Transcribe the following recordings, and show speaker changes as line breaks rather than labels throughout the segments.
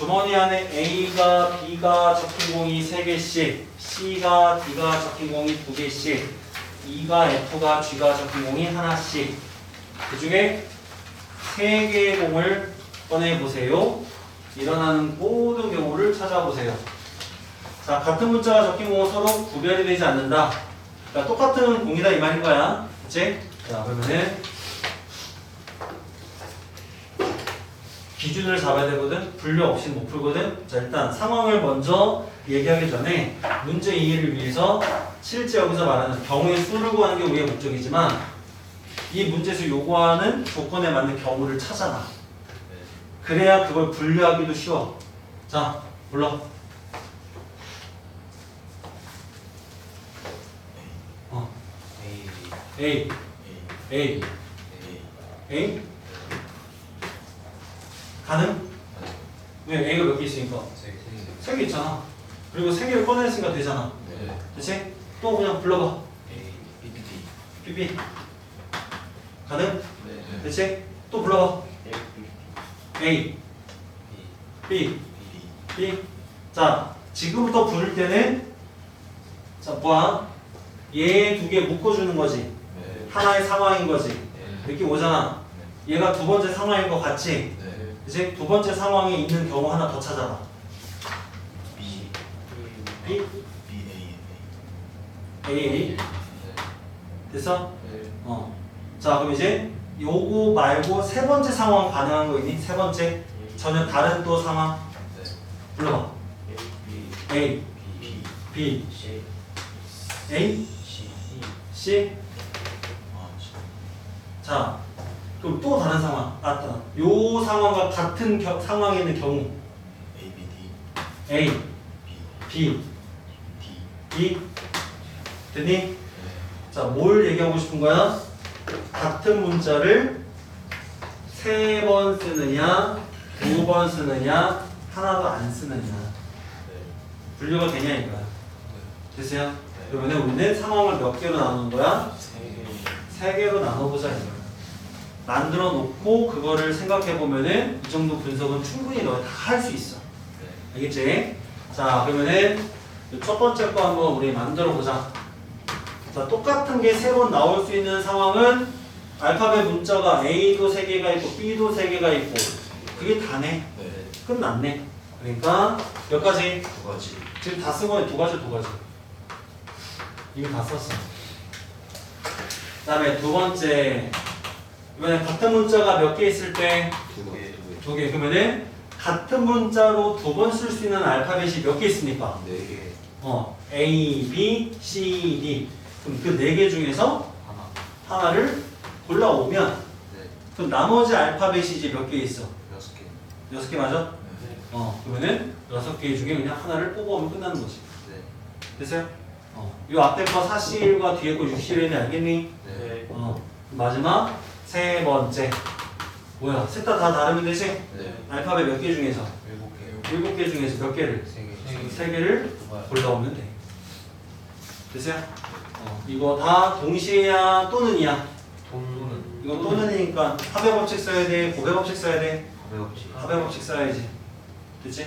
주머니 안에 A가 B가 적힌 공이 3개씩, C가 D가 적힌 공이 2개씩, E가 F가 G가 적힌 공이 하나씩. 그 중에 3개의 공을 꺼내보세요. 일어나는 모든 경우를 찾아보세요. 자, 같은 문자가 적힌 공은 서로 구별이 되지 않는다. 그러니까 똑같은 공이다 이 말인 거야. 그치? 자, 그러면은 기준을 잡아야 되거든. 분류 없이 못 풀거든. 자, 일단 상황을 먼저 얘기하기 전에 문제 이해를 위해서 실제 여기서 말하는 경우의 수를 구하는 게 우리의 목적이지만 이 문제에서 요구하는 조건에 맞는 경우를 찾아놔. 그래야 그걸 분류하기도 쉬워. 자, 불러. 어,
A
A,
A
A,
A
A. 가능? 왜 A가 몇 개 있으니까? 세세개 있잖아. 그리고 세 개를 꺼내냈으니까 되잖아.
네
그치? 또 그냥 불러봐.
A B B D
삐삐. 가능?
네
그치? 또 불러봐.
A B B.
자, 지금부터 부를 때는 자, 봐. 얘두 개 묶어주는 거지.
네
하나의 상황인 거지.
네
느낌 오잖아. 얘가 두 번째 상황인 것 같지?
네
이제 두 번째 상황에 있는 경우 하나 더 찾아봐.
B.
B,
B A.
A, A.
네.
됐어?
네.
어. 자, 그럼 이제 요거 말고 세 번째 상황 가능한 거 있니? 세 번째? 전혀 다른 또 상황?
네.
불러봐.
A B B
A,
C E
C? 자, 그럼 또 다른 상황. 아, 아, 요 상황과 같은 겨- 상황에 있는 경우
A B D
A,
B D
B. 됐니?
네
자, 뭘 얘기하고 싶은 거야? 같은 문자를 세 번 쓰느냐, 두 번 쓰느냐, 하나도 안 쓰느냐.
네
분류가 되냐 이거야.
네
됐어요? 그러면 우리는 상황을 몇 개로 나누는 거야? 세세 개로 나눠보자 이거야. 만들어 놓고 그거를 생각해 보면은 이 정도 분석은 충분히 너다할 수 있어.
네
알겠지? 자, 그러면은 이첫 번째 거 한번 우리 만들어 보자. 자, 똑같은 게 세 번 나올 수 있는 상황은 알파벳 문자가 A도 세 개가 있고 B도 세 개가 있고 그게 다네.
네
끝났네. 그러니까 몇 가지?
두 가지
지금 다 쓴 거네. 두 가지, 두 가지. 이미 다 썼어. 그 다음에 두 번째. 이번에 같은 문자가 몇 개 있을 때두
두개두개
개. 그러면은 같은 문자로 두 번 쓸 수 있는 알파벳이 몇 개 있습니까?
네 개
어, A, B, C, D. 그럼 그 네 개 중에서
하나
하나를 골라오면
네
그럼 나머지 알파벳이 이제 몇 개 있어?
여섯 개
여섯 개 맞아?
네
어, 그러면은 여섯 개 중에 그냥 하나를 뽑아오면 끝나는 거지.
네
됐어요? 어. 요 앞에 거 41과 뒤에 거 61은 알겠니?
네
어. 마지막 세 번째. 뭐야? 셋 다 다 다르면 되지?
네
알파벳 몇 개 중에서?
일곱 개
일곱 개 중에서 몇 개를?
세 개
세 개를 골라오면 돼. 됐어요? 어. 이거 다 동시에야 또는이야?
돈은
이거 또는이니까 합의 법칙 써야 돼? 고배 법칙 써야 돼?
가볍지
합의 법칙 써야지. 그래서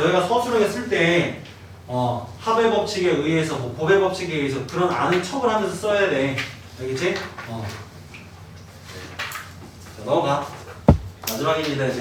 너희가 서술형에 쓸 때, 어, 합의 법칙에 의해서, 뭐, 고배 법칙에 의해서 그런 아는 척을 하면서 써야 돼. 알겠지? 어. 자, 넘어가. 마지막입니다, 이제.